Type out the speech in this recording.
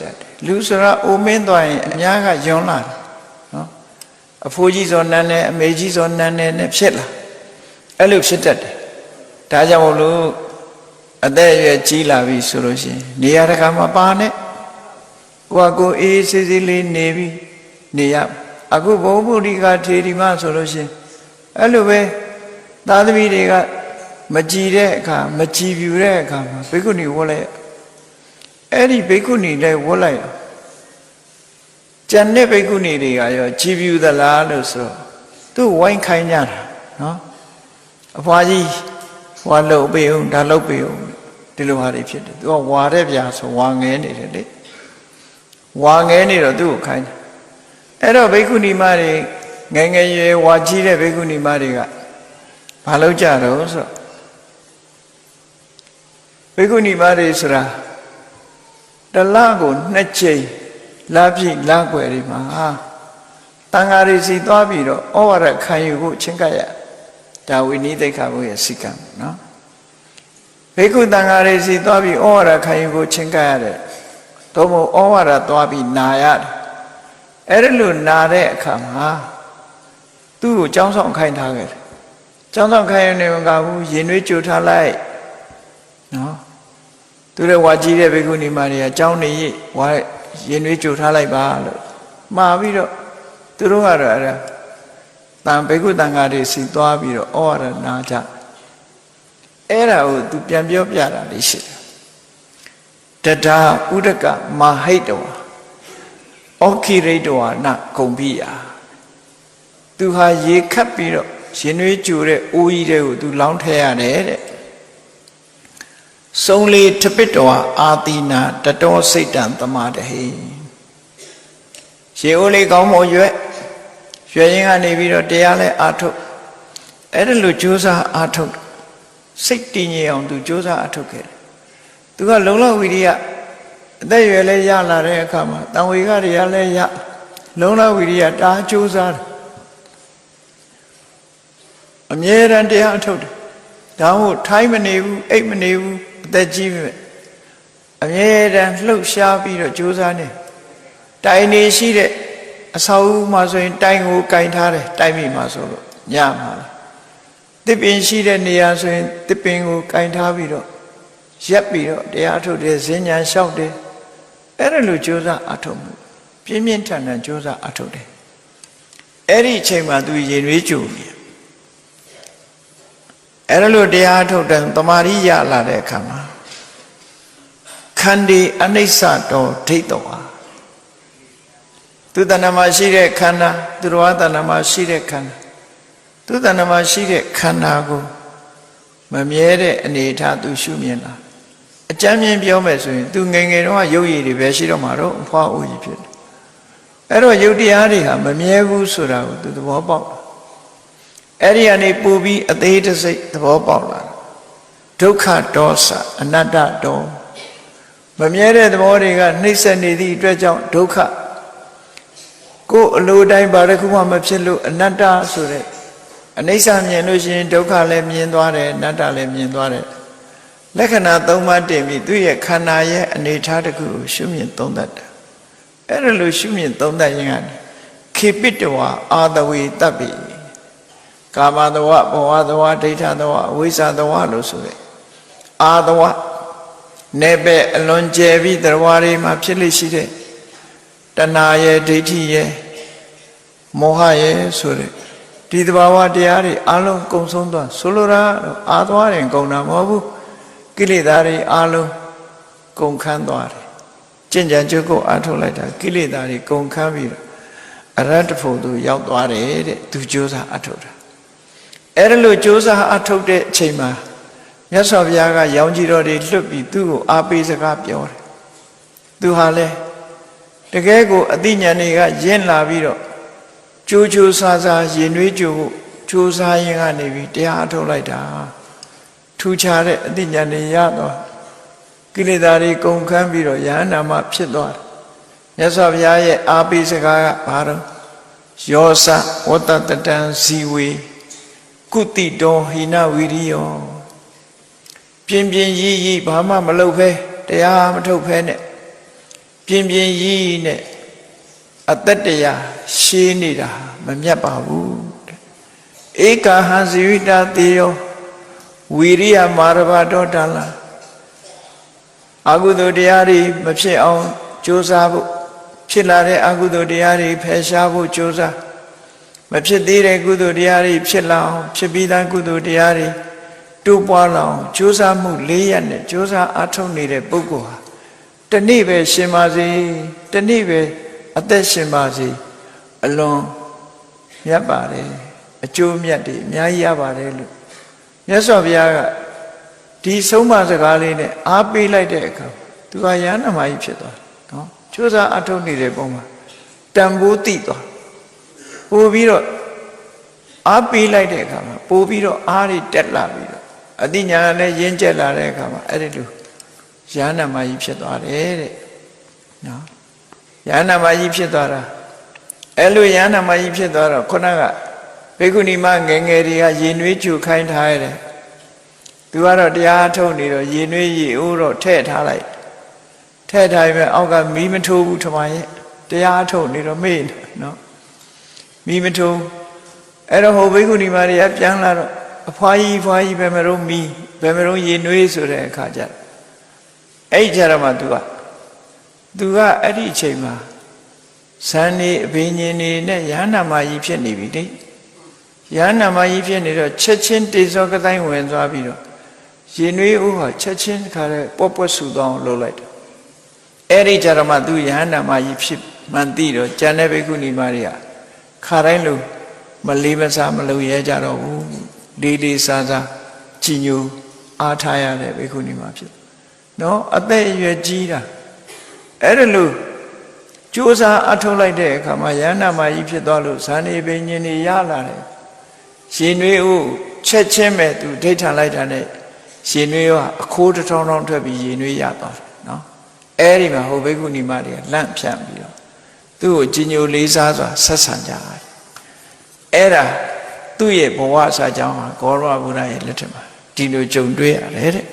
တတ်တယ်လူဆိုတာအိုမင်းသွားရင်အများကယွန်းလာတယ်နော်အဖိုးကြီးစောနန်းနဲ့အမေကြီးစောနန်းနဲ့နဲ့ဖြစ်လာအဲ့လိုဖြစ်တတ်တယ်ဒါကြောင့်မို့လို့အသက်အရွယ်ကြီးလာပြီဆိုလို့ရှိရင်နေရာတကာမှာပါနဲ့ကိုကကိုအေးဆေးဆေးလေးနေပြီနေရအခုဘုံဗုဒ္ဓကထေရီမဆိုလို့ရှိရင်အဲ့လိုပဲသားသမီးတွေကမကြည်တဲ့အခါမကြည်ပြူတဲ့အခါမှာဘိက္ခုနီဝတ်လိုက် အဲ့ဒီဘိက္ခုနီလည်းဝတ်လိုက်ကျန်တဲ့ဘိက္ခုနီတွေကရောကြည်ပြူသလားလို့ဆိုတော့သူ့ဝိုင်းခိုင်းကြတာနော်အဖွားကြီးဟွာလှုပ်ပေးအောင်ဒါလှုပ်ပေးအောင်ဒီလိုဟာတွေဖြစ်တယ်သူကဝါတဲ့ပြာဆိုဝါငဲနေတယ်လေဝါငဲနေတော့သူ့ကိုခိုင်းတယ်အဲ့တော့ဘိက္ခုနီမတွေငယ်ငယ်ရွယ်ဝါကြီးတဲ့ဘိက္ခုနီမတွေကဘာလုပ်ကြတော့ဆိုတော့ဘိက္ခုနီမတွေဆိုတာ တစ်လကိုနှစ်ချိန်လာပြည့်လာွယ်တွေမှာတန်ဃာတွေစီသွားပြီးတော့ဩဝါဒခံယူဖို့ချင်းကပ်ရဒါဝိနည်းသိက္ခာဘုရဲ့စိကံနော်ဘိက္ခုတန်ဃာတွေစီသွားပြီးဩဝါဒခံယူဖို့ချင်းကပ်ရတယ်သို့မဟုတ်ဩဝါဒသွားပြီးနာရတယ်အဲ့ဒါလို့နာတဲ့အခါမှာသူ့ကိုကြောင်းဆောင်ခိုင်းထားခဲ့တယ်ကြောင်းဆောင်ခိုင်းရနေမကဘူးရင်နှွေးကြိုထားလိုက်နော် သူတဲ့ဝါကြီးတဲ့ဘေကုဏီမတွေကကြောင်းနေရဝါရင်နှွေးကြိုထားလိုက်ပါလို့မှာပြီးတော့သူတို့ကတော့အဲ့ဒါတန်ဘေကုတန်ဃာတွေစီသွားပြီးတော့ဩဝါဒနာကြအဲ့ဒါကိုသူပြန်ပြောပြတာလေးရှိတယ်တဒါဥဒကမဟိတဝါဩခိရိတဝါနဂုံပိယာသူဟာရေခတ်ပြီးတော့ရင်နှွေးကြိုတဲ့အိုးကြီးတဲ့ကိုသူလောင်းထည့်ရတယ်တဲ့ စုံလေထပစ်တော်အာတိနာတတော်စိတ်တံသမာတဟိရေအိုးလေးကောင်းမွန်ရွက်ရွယ်ရင်ကနေပြီးတော့တရားလဲအာထုတ်အဲ့ဒါလိုကြိုးစားအာထုတ်စိတ်တည်ငြိမ်အောင်သူကြိုးစားအာထုတ်ခဲ့တယ်သူကလုံလောက်ဝိရိယအသက်ရွယ်လဲရလာတဲ့အခါမှာတံဝေကတွေကလည်းရလုံလောက်ဝိရိယတားကြိုးစားတယ်အမြဲတမ်းတရားအထုတ်တယ်ဒါမှမဟုတ်ထိုင်းမနေဘူးအိတ်မနေဘူး အသက်ကြီးပြီအမြဲတမ်းလှုပ်ရှားပြီးတော့ကြိုးစားနေတိုင်နေရှိတဲ့အဆောက်အဦမှာဆိုရင် တိုင်ကိုကင်ထားတယ်တိုင်မိမှာဆိုလို့ညမှာလားတစ်ပင်ရှိတဲ့နေရာဆိုရင်တစ်ပင်ကိုကင်ထားပြီးတော့ရက်ပြီးတော့တရားအထုတ်တယ်ဈဉ္ညာလျှောက်တယ်အဲ့ဒါလိုကြိုးစားအထုတ်မှုပြင်းပြင်းထန်ထန်ကြိုးစားအထုတ်တယ်အဲ့ဒီအချိန်မှာသူရင်ရွေးကြုံနေ အဲ့ဒါလို့တရားထုတ်တယ်တမာရိရလာတဲ့အခါမှာခန္ဒီအနိစ္စတော်ဒိဋ္ဌဝါသူတဏ္ဍမှာရှိတဲ့ခန္ဓာသူတော်ဝတဏ္ဍမှာရှိတဲ့ခန္ဓာသူတဏ္ဍမှာရှိတဲ့ခန္ဓာကိုမမြဲတဲ့အနေအထားသူရှုမြင်တာအကြမ်းမြင်ပြောမယ်ဆိုရင်သူငယ်ငယ်တော့ရုပ်ရည်တွေပဲရှိတော့မှာတော့အဖွားအိုကြီးဖြစ်တယ်အဲ့တော့ယုတ်တရားတွေဟာမမြဲဘူးဆိုတာကိုသူသဘောပေါက်တယ် အဲ့ဒီကနေပူပြီးအသေးတစိတ်သဘောပေါက်လာဒုက္ခဒေါသအနတ္တဒေါမမြဲတဲ့သဘောတွေကနှိမ့်ဆက်နေသည့်အတွက်ကြောင့်ဒုက္ခကိုယ်အလိုတိုင်းဘာတစ်ခုမှမဖြစ်လို့အနတ္တဆိုတဲ့အနိစ္စမြင်လို့ရှိရင်ဒုက္ခလည်းမြင်သွားတယ်အနတ္တလည်းမြင်သွားတယ်လက္ခဏာ၃ပါးတင်ပြီးသူ့ရဲ့ခန္ဓာရဲ့အနေအထားတစ်ခုကိုရှုမြင်သုံးသပ်တာအဲ့ဒါလို့ရှုမြင်သုံးသပ်ရင်ကနေခေပိတဝါအာတဝေတပ်ပိ ကာမတဝဘဝတဝဒိဋ္ဌတဝအဝိဇ္ဇတဝလို့ဆိုတဲ့အာတဝနေပဲအလွန်ကျယ်ပြီးတရားတွေမှာဖြစ်လိရှိတဲ့တဏှာရဲ့ဒိဋ္ဌိရဲ့မောဟရဲ့ဆိုတဲ့ဒီတဘာဝတရားတွေအလုံးကုံဆုံးသွားဆိုလိုတာတော့အာသွားတယ်ကုံတာမဟုတ်ဘူးကိလေသာတွေအလုံးကုံခန်းသွားတယ်ကျင့်ကြံကြုတ်ကိုအားထုတ်လိုက်တာကိလေသာတွေကုံခန်းပြီးတော့အရတ္တဖို့သူရောက်သွားတယ်တဲ့သူကြိုးစားအထုတ်တာ အဲ့ဒါလို့ကြိုးစားအထုတ်တဲ့အချိန်မှာမြတ်စွာဘုရားကရောင်ကြီးတော်တွေလွတ်ပြီးသူ့ကိုအားပေးစကားပြောတယ်သူဟာလဲတကယ်ကိုအသိဉာဏ်တွေကယဉ်လာပြီးတော့ကြိုးကြိုးစားစားရင်နှွေးကြိုးဖို့ကြိုးစားရင်ကနေပြီးတရားအထုတ်လိုက်တာထူခြားတဲ့အသိဉာဏ်တွေရတော့ကိလေသာတွေကုန်ခန်းပြီးတော့ယဟန္တာမဖြစ်သွားတယ်မြတ်စွာဘုရားရဲ့အားပေးစကားကဘာတော့ယောစဝတ္တတတံဇီဝေ ကုတိတောဟိနဝိရိယောပြင်းပြင်းရည်ရည်ဘာမှမလုပ်ဖဲတရားမထုတ်ဖဲနဲ့ပြင်းပြင်းကြီးနဲ့အသက်တရားရှင်းနေတာမမြတ်ပါဘူးတဲ့ဧကဟံဇိဝိတာတေယောဝီရိယမာရဘတောတလာအကုသိုလ်တရားတွေမဖြစ်အောင်ကြိုးစားဖို့ဖြစ်လာတဲ့အကုသိုလ်တရားတွေဖယ်ရှားဖို့ကြိုးစား မဖြစ်သေးတဲ့ကုသိုလ်တရားတွေဖြစ်လာအောင်ဖြစ်ပြီးသားကုသိုလ်တရားတွေတိုးပွားလာအောင်ကြိုးစားမှု၄ရက်နဲ့ကြိုးစားအားထုတ်နေတဲ့ပုဂ္ဂိုလ်ဟာတနေ့ပဲရှင်ပါစေတနေ့ပဲအသက်ရှင်ပါစေအလွန်မြတ်ပါတယ်အကျိုးမြတ်တွေအများကြီးရပါတယ်လို့မြတ်စွာဘုရားကဒီဆုံးမစကားလေးနဲ့အားပေးလိုက်တဲ့အခါသူကရဟန္တာမကြီးဖြစ်သွားတယ်နော်ကြိုးစားအားထုတ်နေတဲ့ပုံမှာတန်ဖိုးတိသွား ပို့ပြီးတော့အားပေးလိုက်တဲ့အခါမှာပို့ပြီးတော့အားတွေတက်လာပြီးတော့အတိညာနဲ့ရင်းကျက်လာတဲ့အခါမှာအဲ့ဒီလိုရဟန္တာမကြီးဖြစ်သွားတယ်တဲ့နော်ရဟန္တာမကြီးဖြစ်သွားတာအဲ့လိုရဟန္တာမကြီးဖြစ်သွားတော့ခုနကဘေကုဏီမငယ်ငယ်တွေကရင်နွေးချူခိုင်းထားရတယ်သူကတော့တရားထုတ်နေတော့ရင်နွေးရေအိုးတော့ထဲ့ထားလိုက်ထဲ့ထားရင်အောက်ကမီးမထိုးဘူးထမရဲ့တရားထုတ်နေတော့မေ့နေနော် မိမထုံအဲ့တော့ဟိုဘိက္ခုနီမတွေကပြန်လာတော့အဖွားကြီးဖွားကြီးပဲမလို့မီဘယ်မလို့ရေနွေးဆိုတဲ့အခါကျအဲ့ကြရမှာ तू က तू ကအဲ့ဒီအချိန်မှာဇန်နေအဘိညာဉ်နေနဲ့ရဟန္တာမကြီးဖြစ်နေပြီလေရဟန္တာမကြီးဖြစ်နေတော့ချက်ချင်းတေဇောကတိုင်းဝင်သွားပြီးတော့ရင်နွေးဦးဟာချက်ချင်းခါတဲ့ပွက်ပွက်ဆူသွားအောင်လှုပ်လိုက်တယ်အဲ့ဒီကြရမှသူရဟန္တာမကြီးဖြစ်မှန်သိတော့ကျန်တဲ့ဘိက္ခုနီမတွေက ခါတိုင်းလို့မလေးမစားမလုပ်ရဲကြတော့ဘူးလေးလေးစားစားကြည်ညိုအားထားရတဲ့ဘိက္ခုနီမဖြစ်နော်အသက်အရွယ်ကြီးတာအဲ့ဒါလို့ကြိုးစားအထုတ်လိုက်တဲ့အခါမှာယန္နာမကြီးဖြစ်သွားလို့ဇာနေပင်ញင်နေရလာတယ်ရှင်နွေးဦးချက်ချင်းပဲသူဒိဋ္ဌာန်လိုက်တာနဲ့ရှင်နွေးကအခိုးတစ်ထောင်ထောင်ထွက်ပြီးရင်နွေးရသွားတယ်နော်အဲ့ဒီမှာဟိုဘိက္ခုနီမတွေကလန့်ဖြန့်ပြီးတော့ သူ့ကိုကြီးညိုလေးစားစွာဆက်ဆံကြတယ်အဲ့ဒါသူ့ရဲ့ဘဝစာကြောင်းဟာဂေါရဝဗုဒ္ဓရဲ့လက်ထက်မှာဒီလိုကြုံတွေ့ရတယ်တဲ့